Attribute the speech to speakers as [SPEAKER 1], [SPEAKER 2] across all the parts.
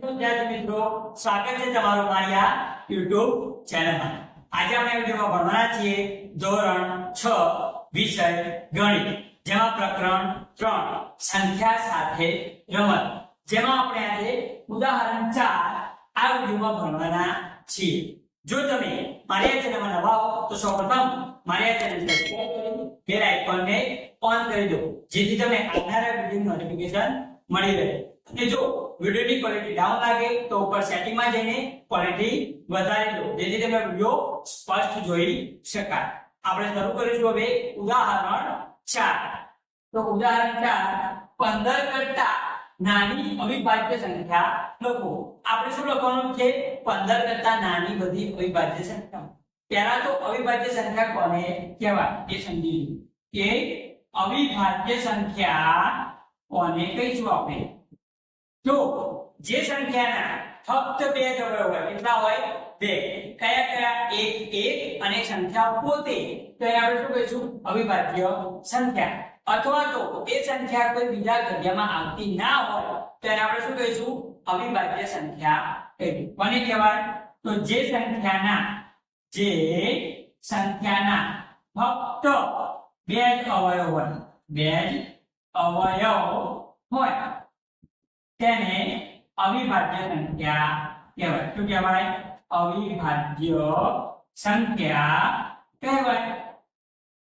[SPEAKER 1] તો વિદ્યાર્થી મિત્રો. સ્વાગત છે તમારું મારી YouTube ચેનલમાં. આજે આપણે વિડિયોમાં ભણવાના છીએ ધોરણ 6 વિષય ગણિત, જેમાં પ્રકરણ 3 સંખ્યા સાથે રમત. જેમાં આપણે આજે ઉદાહરણ 4 આ વિડીયોમાં ભણવાના છીએ. જો તમે મારી ચેનલમાં નવા હો, તો સૌપ્રથમ મારી ચેનલ સબસ્ક્રાઇબ કરી બેલ આઇકોનને ઓન કરી દો. જેથી તમને આવનારા વિડીયોની નોટિફિકેશન મળી રહે. અને જો વિડીયોની ક્વોલિટી ડાઉન લાગે, તો ઉપર સેટિંગમાં જઈને ક્વોલિટી વધારી દો જેથી તમે વીડિયો સ્પષ્ટ જોઈ શકાય. આપણે શરૂ કરીશું હવે ઉદાહરણ 4 તો ઉદાહરણ 4 15 કરતા નાની અવિભાજ્ય સંખ્યા લખો. આપણે શું લખવાનું છે? 15 કરતા નાની બધી અવિભાજ્ય સંખ્યા. પહેલા તો અવિભાજ્ય સંખ્યા કોને કહેવાય? એ સમજી લો. કે અવિભાજ્ય સંખ્યા કોને કહીશું આપણે જો જે સંખ્યાના ફક્ત બે જ અવયવ હોય, કેટલા હોય? બે. કયા કયા? એક એક, અને સંખ્યા પોતે. તો એને આપણે શું કહીશું? અવિભાજ્ય સંખ્યા. અથવા તો એ સંખ્યા કોઈ બીજા ઘડિયામાં આવતી ના હોય, તો એને આપણે શું કહીશું? અવિભાજ્ય સંખ્યા કહીશું કોને કહેવાય? તો જે સંખ્યાના જે સંખ્યાના ફક્ત બે જ અવયવ હોય બે જ અવયવ હોય તેને અવિભાજ્ય સંખ્યા કહેવાય. શું કહેવાય? અવિભાજ્ય સંખ્યા કહેવાય.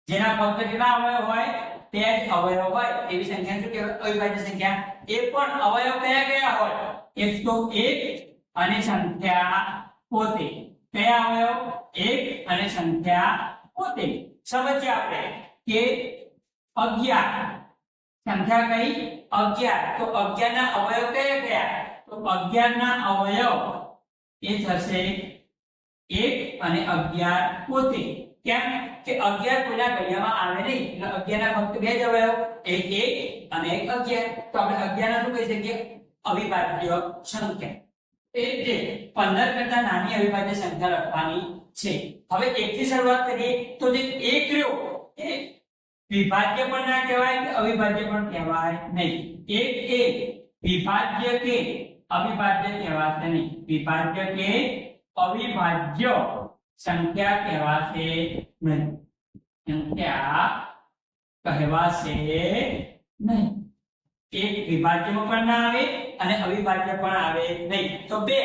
[SPEAKER 1] જેના ફક્ત કેટલા અવયવ હોય તે જ અવયવ હોય. એવી સંખ્યા શું કહેવાય? અવિભાજ્ય સંખ્યા. એ પણ અવયવ કયા કયા હોય? એક તો એક અને સંખ્યા પોતે. કયા અવયવ? એક અને સંખ્યા પોતે. સમજીએ આપણે કે અગિયાર સંખ્યા કઈ અગિયાર. તો અગિયાર ના અવયવ કયા કયા? તો અગિયાર ના અવયવ એ થશે એક અને અગિયાર પોતે. કેમ? કે અગિયાર કોઈના ગળિયામાં આવે નહીં. એટલે અગિયાર ના ફક્ત બે જ અવયવ એક એક અને એક અગિયાર. તો આપણે અગિયાર ના શું કહી શકીએ? અવિભાજ્ય સંખ્યા. એ રીતે પંદર કરતા નાની અવિભાજ્ય સંખ્યા લખવાની છે. હવે એક થી શરૂઆત કરીએ. તો જે એક રહ્યો, એ વિભાજ્ય પણ ના કહેવાય કે અવિભાજ્ય પણ કહેવાય નહીં. એક એ વિભાજ્ય કે અવિભાજ્ય કહેવાશે નહીં. વિભાજ્ય કે અવિભાજ્ય સંખ્યા કહેવાશે નહીં. સંખ્યા કહેવાશે નહીં. એક વિભાજ્યમાં પણ ના આવે અને અવિભાજ્ય પણ આવે નહીં. તો બે.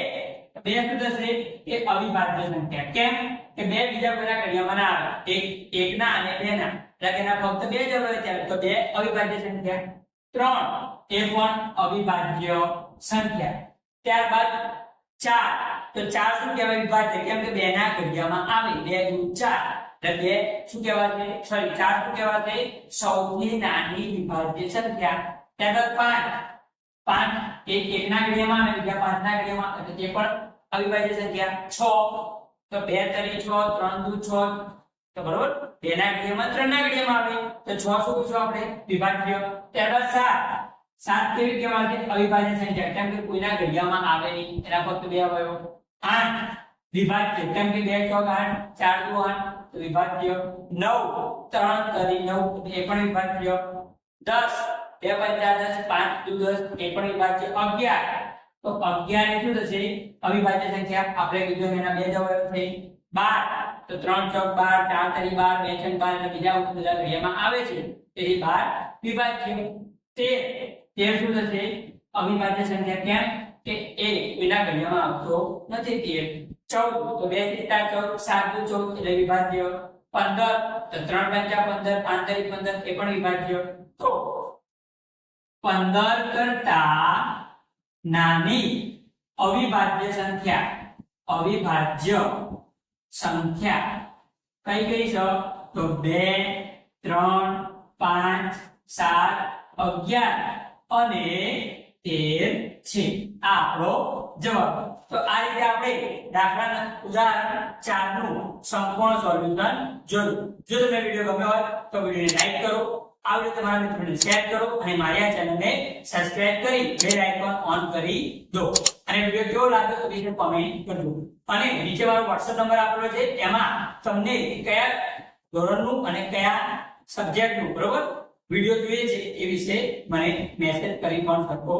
[SPEAKER 1] બે શું થશે? એ અવિભાજ્ય સંખ્યા. કેમ? કે બે બીજા બધા કર્યા ના આવે. એક એક ના અને બે ના. એટલે કે એના ફક્ત બે જ અવયવ તો બે અવિભાજ્ય સંખ્યા, ત્રણ એ પણ અવિભાજ્ય સંખ્યા. ત્યારબાદ ચાર. તો ચાર શું કહેવાય વિભાજ્ય? કેમ કે બે ના ઘડિયામાં આવે. બે ગુણ ચાર. એટલે બે શું કહેવાશે સોરી ચાર શું કહેવાશે સૌથી નાની વિભાજ્ય સંખ્યા. ત્યારબાદ પાંચ. પાંચ એક એક ના ઘડિયામાં અને બીજા પાંચ ના ઘડિયામાં એટલે તે પણ અવિભાજ્ય સંખ્યા છ. તો બે તરી છ, ત્રણ દુ છ તો બરોબર? બે ના ઘડિયામાં ત્રણ ઘડિયામાં આવે. તો 6 શું પૂછો આપણે? વિભાજ્ય ત્યારબાદ સાત. સાત કેવી કહેવાય અવિભાજ્ય સંખ્યા. કેમ કે કોઈના ઘડિયામાં આવે નહીં. એના ફક્ત બે અવયવ 8 વિભાજ્ય કેમ કે બે ચોક આઠ? ચાર, દુ, આઠ. તો વિભાજ્ય નવ. ત્રણ તરી નવ. એ પણ વિભાજ્ય દસ. બે પંચા દસ. પાંચ, દુ, દસ. એ પણ વિભાજ્ય અગિયાર. તો અગિયાર એ શું થશે? અવિભાજ્ય સંખ્યા. આપણે કીધું એના બે જ અવયવ છે બાર. તો ત્રણ ચોક બાર ચાર તરી બાર, બે છન બાર અને આવે છે. તેથી 12 વિભાજ્ય 13 13 શું થશે? અવિભાજ્ય સંખ્યા કેમ? કે એ વિના ગણ્યામાં આવતો નથી. તેર ચૌદ, તો બે ત્રીસ ચૌદ, સાત, દુ પંચા પંદર, પાંચ તરી પંદર એ પણ વિભાજ્ય. તો પંદર કરતા નાની અવિભાજ્ય સંખ્યા. અવિભાજ્ય સંખ્યા. કઈ કઈ છે? તો બે, ત્રણ, પાંચ, સાત, અગિયાર અને તેર છે. આ આપણો જવાબ. તો આ રીતે આપણે દાખલા ઉદાહરણ ચારનું સંપૂર્ણ સોલ્યુશન જોયું. જો તમને વીડિયો ગમ્યો હોય તો વિડીયોને લાઈક કરો. આ વીડિયો તમારા મિત્રોને શેર કરો અને મારી આ ચેનલને સબસ્ક્રાઇબ કરી બેલ આઇકોન ઓન કરી દો. અને વીડિયો કેવો લાગ્યો? તો વિશે કોમેન્ટ કરજો. અને નીચે મારો WhatsApp નંબર આપેલો છે, એમાં તમને કયા ધોરણનું અને કયા સબ્જેક્ટનું બરોબર? વીડિયો જોઈએ છે એ વિશે મને મેસેજ કરી પણ શકો